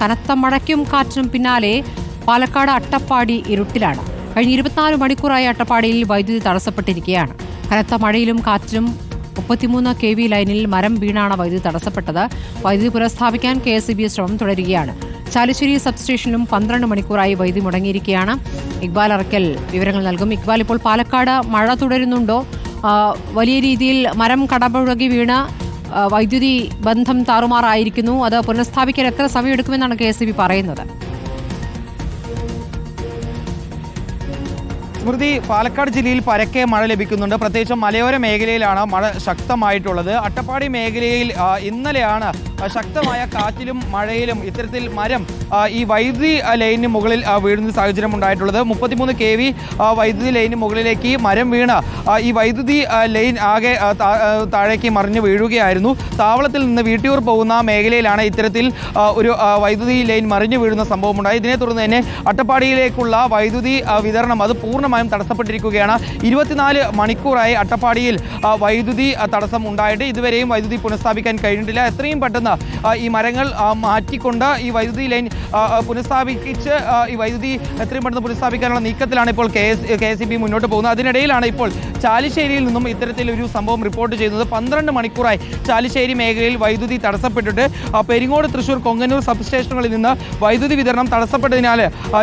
കനത്ത മഴയ്ക്കും കാറ്റിനും പിന്നാലെ പാലക്കാട് അട്ടപ്പാടി ഇരുട്ടിലാണ്. കഴിഞ്ഞ ഇരുപത്തിനാല് മണിക്കൂറായി അട്ടപ്പാടിയിൽ വൈദ്യുതി തടസ്സപ്പെട്ടിരിക്കുകയാണ്. കനത്ത മഴയിലും കാറ്റിലും മുപ്പത്തിമൂന്ന് കെ വി ലൈനിൽ മരം വീണാണ് വൈദ്യുതി തടസ്സപ്പെട്ടത്. വൈദ്യുതി പുനഃസ്ഥാപിക്കാൻ കെ എസ് ബി ശ്രമം തുടരുകയാണ്. ചാലിശ്ശേരി സബ്സ്റ്റേഷനിലും പന്ത്രണ്ട് മണിക്കൂറായി വൈദ്യുതി മുടങ്ങിയിരിക്കുകയാണ്. ഇക്ബാൽ അറക്കൽ വിവരങ്ങൾ നൽകും. ഇക്ബാൽ ഇപ്പോൾ പാലക്കാട് മഴ തുടരുന്നുണ്ടോ? വലിയ രീതിയിൽ മരം കടപുഴകി വീണ് വൈദ്യുതി ബന്ധം താറുമാറായിരിക്കുന്നു. അത് പുനഃസ്ഥാപിക്കാൻ എത്ര സമയമെടുക്കുമെന്നാണ് കെ എസ് പറയുന്നത്. സ്മൃതി പാലക്കാട് ജില്ലയിൽ പരക്കെ മഴ ലഭിക്കുന്നുണ്ട്. പ്രത്യേകിച്ചും മലയോര മേഖലയിലാണ് മഴ ശക്തമായിട്ടുള്ളത്. അട്ടപ്പാടി മേഖലയിൽ ഇന്നലെയാണ് ശക്തമായ കാറ്റിലും മഴയിലും ഇത്തരത്തിൽ മരം ഈ വൈദ്യുതി ലൈനിന് മുകളിൽ വീഴുന്ന സാഹചര്യം ഉണ്ടായിട്ടുള്ളത്. മുപ്പത്തിമൂന്ന് കെ വി വൈദ്യുതി ലൈനിന് മുകളിലേക്ക് മരം വീണ് ഈ വൈദ്യുതി ലൈൻ ആകെ താഴേക്ക് മറിഞ്ഞ് വീഴുകയായിരുന്നു. താവളത്തിൽ നിന്ന് വീട്ടിയൂർ പോകുന്ന മേഖലയിലാണ് ഇത്തരത്തിൽ ഒരു വൈദ്യുതി ലൈൻ മറിഞ്ഞു വീഴുന്ന സംഭവമുണ്ടായി ഇതിനെ തുടർന്ന് തന്നെ അട്ടപ്പാടിയിലേക്കുള്ള വൈദ്യുതി വിതരണം അത് പൂർണമായും തടസ്സപ്പെട്ടിരിക്കുകയാണ്. ഇരുപത്തിനാല് മണിക്കൂറായി അട്ടപ്പാടിയിൽ വൈദ്യുതി തടസ്സം ഉണ്ടായിട്ട് ഇതുവരെയും വൈദ്യുതി പുനഃസ്ഥാപിക്കാൻ കഴിഞ്ഞിട്ടില്ല. എത്രയും പെട്ടെന്ന് ഈ മരങ്ങൾ മാറ്റിക്കൊണ്ട് ഈ വൈദ്യുതി ലൈൻ പുനഃസ്ഥാപിച്ച് ഈ വൈദ്യുതി എത്രയും പെട്ടെന്ന് പുനഃസ്ഥാപിക്കാനുള്ള നീക്കത്തിലാണ് ഇപ്പോൾ കെ എസ് കെ എസ് മുന്നോട്ട് പോകുന്നത്. അതിനിടയിലാണ് ഇപ്പോൾ ചാലിശ്ശേരിയിൽ നിന്നും ഇത്തരത്തിലൊരു സംഭവം റിപ്പോർട്ട് ചെയ്യുന്നത് പന്ത്രണ്ട് മണിക്കൂറായി ചാലിശ്ശേരി മേഖലയിൽ വൈദ്യുതി തടസ്സപ്പെട്ടിട്ട് പെരിങ്ങോട് തൃശൂർ കൊങ്ങന്നൂർ സബ് സ്റ്റേഷനുകളിൽ നിന്ന് വൈദ്യുതി വിതരണം തടസ്സപ്പെട്ടതിനാൽ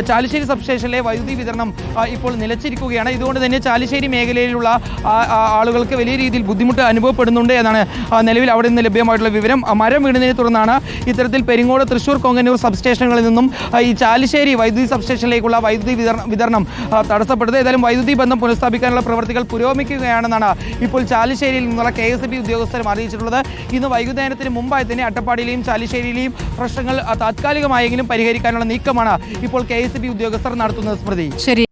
ചാലിശ്ശേരി സബ് സ്റ്റേഷനിലെ വൈദ്യുതി വിതരണം ഇപ്പോൾ ഇപ്പോൾ നിലച്ചിരിക്കുകയാണ് ഇതുകൊണ്ട് തന്നെ ചാലിശ്ശേരി മേഖലയിലുള്ള ആളുകൾക്ക് വലിയ രീതിയിൽ ബുദ്ധിമുട്ട് അനുഭവപ്പെടുന്നുണ്ട് എന്നാണ് നിലവിൽ അവിടെ നിന്ന് ലഭ്യമായിട്ടുള്ള വിവരം. മരം വീണതിനെ തുടർന്നാണ് ഇത്തരത്തിൽ പെരിങ്ങോട് തൃശ്ശൂർ കൊങ്ങന്നൂർ സബ്സ്റ്റേഷനുകളിൽ നിന്നും ഈ ചാലിശ്ശേരി വൈദ്യുതി സബ്സ്റ്റേഷനിലേക്കുള്ള വൈദ്യുതി വിതരണം തടസ്സപ്പെട്ടത്. ഏതായാലും വൈദ്യുതി ബന്ധം പുനഃസ്ഥാപിക്കാനുള്ള പ്രവർത്തികൾ പുരോഗമിക്കുകയാണെന്നാണ് ഇപ്പോൾ ചാലിശ്ശേരിയിൽ നിന്നുള്ള കെ എസ് ബി ഉദ്യോഗസ്ഥരും അറിയിച്ചിട്ടുള്ളത്. ഇന്ന് വൈകുന്നേരത്തിന് മുമ്പായി തന്നെ അട്ടപ്പാടിയിലെയും ചാലിശ്ശേരിയിലെയും പ്രശ്നങ്ങൾ താത്കാലികമായെങ്കിലും പരിഹരിക്കാനുള്ള നീക്കമാണ് ഇപ്പോൾ കെ എസ് ബി ഉദ്യോഗസ്ഥർ നടത്തുന്നത് സ്മൃതി. ശരി.